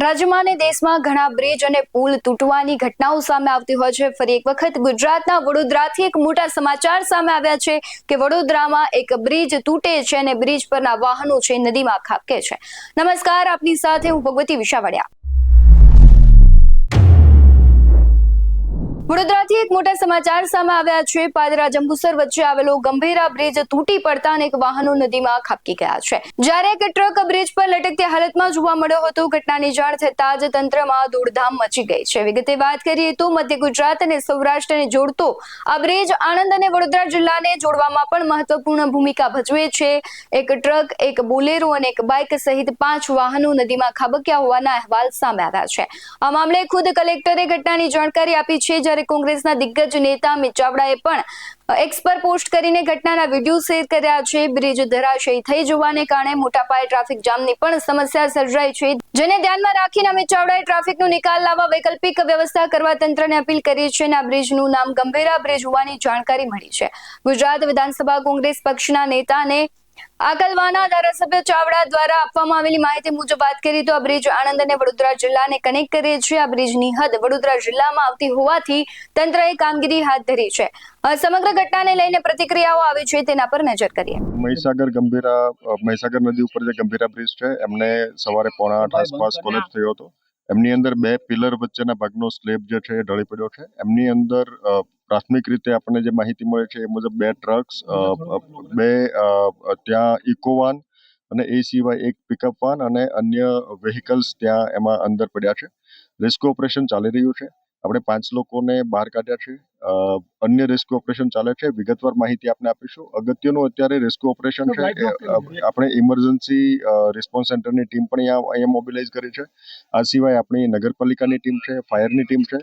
રાજ્યમાં અને દેશમાં ઘણા બ્રિજ અને પુલ તૂટવાની ઘટનાઓ સામે આવતી હોય છે. ફરી એક વખત ગુજરાતના વડોદરાથી એક મોટા સમાચાર સામે આવ્યા છે કે વડોદરામાં એક બ્રિજ તૂટે છે અને બ્રિજ પરના વાહનો છે નદીમાં ખાબકે છે. નમસ્કાર, આપની સાથે હું ભગવતી વિશાવડિયા. વડોદરાથી એક મોટા સમાચાર સામે આવ્યા છે. પાદરા જંબુસર વચ્ચે આવેલો ગંભીરા બ્રિજ તૂટી પડતા અનેક વાહનો નદીમાં ખાબકી ગયા છે. જ્યારે એક ટ્રક બ્રિજ પર લટકતી હાલતમાં જોવા મળ્યો હતો, ઘટનાની જાણ થતાં જ તંત્રમાં દોડધામ મચી ગઈ છે. વિગતે વાત કરીએ તો મધ્ય ગુજરાત અને સૌરાષ્ટ્રને જોડતો આ બ્રિજ આણંદ અને વડોદરા જિલ્લાને જોડવામાં પણ મહત્વપૂર્ણ ભૂમિકા ભજવે છે. એક ટ્રક, એક બોલેરો અને એક બાઇક સહિત પાંચ વાહનો નદીમાં ખાબક્યા હોવાના અહેવાલ સામે આવ્યા છે. આ મામલે ખુદ કલેક્ટરે ઘટનાની જાણકારી આપી છે. જ્યારે કોંગ્રેસના દિગ્ગજ નેતા અમિત ચાવડાએ પણ એક્સ પોસ્ટ કરીને ઘટનાના વીડિયો શેર કર્યા છે. બ્રિજ ધરાશયી થઈ જવાને કારણે મોટા પાયે ટ્રાફિક જામની પણ સમસ્યા સર્જાઈ છે. જેને ધ્યાનમાં રાખીને અમિત ચાવડાએ ટ્રાફિકનો નિકાલ લાવવા વૈકલ્પિક વ્યવસ્થા કરવા તંત્રને અપીલ કરી છે અને આ બ્રિજનું નામ ગંભીરા બ્રિજ હોવાની જાણકારી મળી છે. ગુજરાત વિધાનસભા કોંગ્રેસ પક્ષના નેતાને આકલવાના ધારાસભ્ય ચાવડા દ્વારા આપવામાં આવેલી માહિતી મુજબ વાત કરીએ તો આ બ્રિજ આણંદ અને વડોદરા જિલ્લાને કનેક્ટ કરે છે. આ બ્રિજની હદ વડોદરા જિલ્લામાં આવતી હોવાથી તંત્રએ કામગીરી હાથ ધરી છે. સમગ્ર ઘટનાને લઈને પ્રતિક્રિયાઓ આવી છે, તેના પર નજર કરીએ. મહીસાગર ગંભીરા મહીસાગર નદી ઉપર જે ગંભીરા બ્રિજ છે, એમને સવારે પોણા આઠ આસપાસ કોલેજ થયો હતો. એમની અંદર બે પિલર વચ્ચેના ભાગનો સ્લેબ જે છે, એ ઢળી પડ્યો છે. એમની અંદર પ્રાથમિક રીતે આપણને જે માહિતી મળે છે એ મુજબ બે ટ્રક્સ બે ત્યાં ઇકોવાન અને એ સિવાય એક પિકઅપ વાન અને અન્ય વેહિકલ્સ ત્યાં એમાં અંદર પડ્યા છે. રેસ્ક્યુ ઓપરેશન ચાલી રહ્યું છે. આપણે પાંચ લોકોને બહાર કાઢ્યા છે. અન્ય રેસ્ક્યુ ઓપરેશન ચાલે છે. વિગતવાર માહિતી આપને આપીશું. અગત્યનું અત્યારે રેસ્ક્યુ ઓપરેશન છે આપણે ઇમરજન્સી રિસ્પોન્સ સેન્ટરની ટીમ પણ અહીંયા અહીંયા મોબિલાઇઝ કરી છે. આ સિવાય આપણી નગરપાલિકાની ટીમ છે ફાયરની ટીમ છે.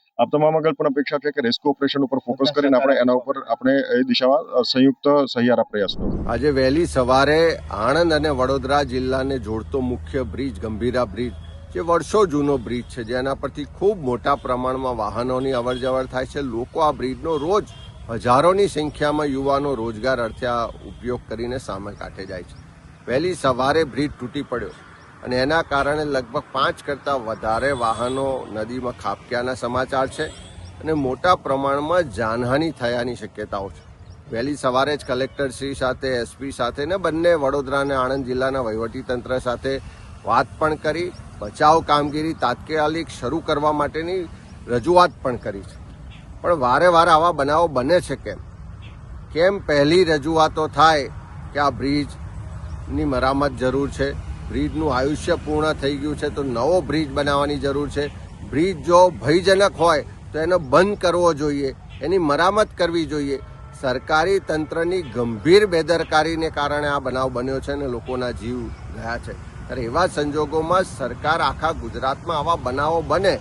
આપ તમામ આગળ પણ અપેક્ષા છે કે રેસ્ક્યુ ઓપરેશન ઉપર ફોકસ કરીને આપણે એના ઉપર આપણે એ દિશામાં સંયુક્ત સહિયારા પ્રયાસ કરો. આજે વહેલી સવારે આણંદ અને વડોદરા જિલ્લાને જોડતો મુખ્ય બ્રિજ ગંભીરા બ્રિજ જે વર્ષો જૂનો બ્રિજ છે જેના પરથી ખૂબ મોટા પ્રમાણમાં વાહનોની અવરજવર થાય છે. લોકો આ બ્રિજનો રોજ હજારોની સંખ્યામાં યુવાનો રોજગાર અર્થે આ ઉપયોગ કરીને સામે કાઢે જાય છે. વહેલી સવારે બ્રિજ તૂટી પડ્યો. અને એના કારણે લગભગ પાંચ કરતાં વધારે વાહનો નદીમાં ખાબક્યાના સમાચાર છે અને મોટા પ્રમાણમાં જાનહાનિ થયાની શક્યતાઓ છે. વહેલી સવારે જ કલેક્ટરશ્રી સાથે, એસપી સાથે ને બંને વડોદરા અને આણંદ જિલ્લાના વહીવટીતંત્ર સાથે વાત પણ કરી, બચાવ કામગીરી તાત્કાલિક શરૂ કરવા માટેની રજૂઆત પણ કરી છે. પણ વારે વારે આવા બનાવો બને છે કેમ? કેમ પહેલી રજૂઆતો થાય કે આ બ્રિજની મરામત જરૂર છે? બ્રિજનું આયુષ્ય પૂર્ણ થઈ ગયું છે, તો નવો બ્રિજ બનાવવાની જરૂર છે. બ્રિજ જો ભયજનક હોય, તો એનો બંધ કરવો જોઈએ, એની મરામત કરવી જોઈએ. સરકારી તંત્રની ગંભીર બેદરકારીને કારણે આ બનાવ બન્યો છે અને લોકોના જીવ ગયા છે. ત્યારે એવા સંજોગોમાં સરકાર આખા ગુજરાતમાં આવા બનાવો બને,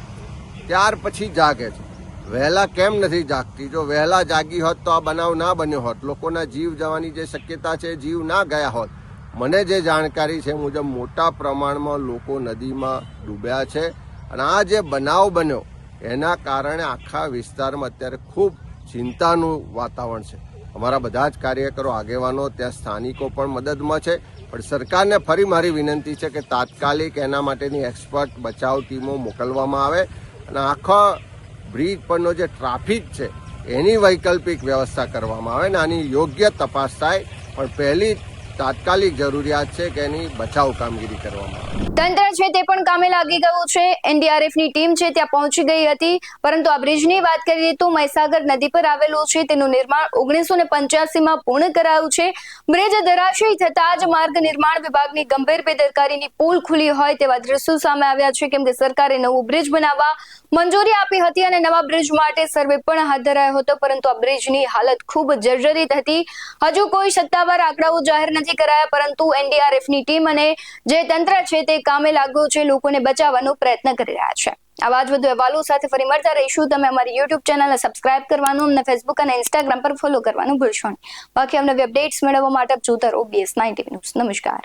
ત્યાર પછી જાગે છે. વહેલા કેમ નથી જાગતી? જો વહેલા જાગી હોત તો આ બનાવ ના બન્યો હોત. લોકોના જીવ જવાની જે શક્યતા છે, જીવ ના ગયા હોત. મને જે જાણકારી છે મુજબ મોટા પ્રમાણમાં લોકો નદીમાં ડૂબ્યા છે અને આ જે બનાવ બન્યો, એના કારણે આખા વિસ્તારમાં અત્યારે ખૂબ ચિંતાનું વાતાવરણ છે. અમારા બધા જ કાર્યકરો, આગેવાનો, ત્યાં સ્થાનિકો પણ મદદમાં છે. પણ સરકારને ફરી મારી વિનંતી છે કે તાત્કાલિક એના માટેની એક્સપર્ટ બચાવ ટીમો મોકલવામાં આવે અને આખા બ્રિજ પરનો જે ટ્રાફિક છે, એની વૈકલ્પિક વ્યવસ્થા કરવામાં આવે અને આની યોગ્ય તપાસ થાય. પણ પહેલી તાત્કાલિક જરૂરિયાત છે કે એની બચાવ કામગીરી કરવામાં તંત્ર છે તે પણ કામે લાગી ગયું છે. એનડીઆરએફની ટીમ છે ત્યાં પહોંચી ગઈ હતી. પરંતુ આ બ્રિજની વાત કરીએ તો મહીસાગર નદી પર આવેલું છે. તેનું નિર્માણ ઓગણીસો ને પંચ્યાસીમાં પૂર્ણ કરાયું છે. બ્રિજ ધરાશયી થતા જ માર્ગ નિર્માણ વિભાગની ગંભીર બેદરકારીની પુલ ખુલી હોય તેવા દ્રશ્યો સામે આવ્યા છે. કેમ કે સરકારે નવું બ્રિજ બનાવવા મંજૂરી આપી હતી અને નવા બ્રિજ માટે સર્વે પણ હાથ ધરાયો હતો. પરંતુ આ બ્રિજની હાલત ખૂબ જર્જરિત હતી. હજુ કોઈ સત્તાવાર આંકડાઓ જાહેર નથી કરાયા, પરંતુ એનડીઆરએફની ટીમ અને જે તંત્ર છે તે કામે લાગ્યું છે, લોકોને બચાવવાનો પ્રયત્ન કરી રહ્યા છે. આવા જ વધુ અહેવાલો સાથે ફરી મળતા રહીશું. તમે અમારી યુટ્યુબ ચેનલને સબસ્ક્રાઇબ કરવાનું, અમને ફેસબુક અને ઇન્સ્ટાગ્રામ પર ફોલો કરવાનું ભૂલશો નહીં. બાકી અમને અપડેટ્સ મેળવવા માટે જોતા રહો બીએસ નાઇન્ટી ન્યૂઝ નમસ્કાર.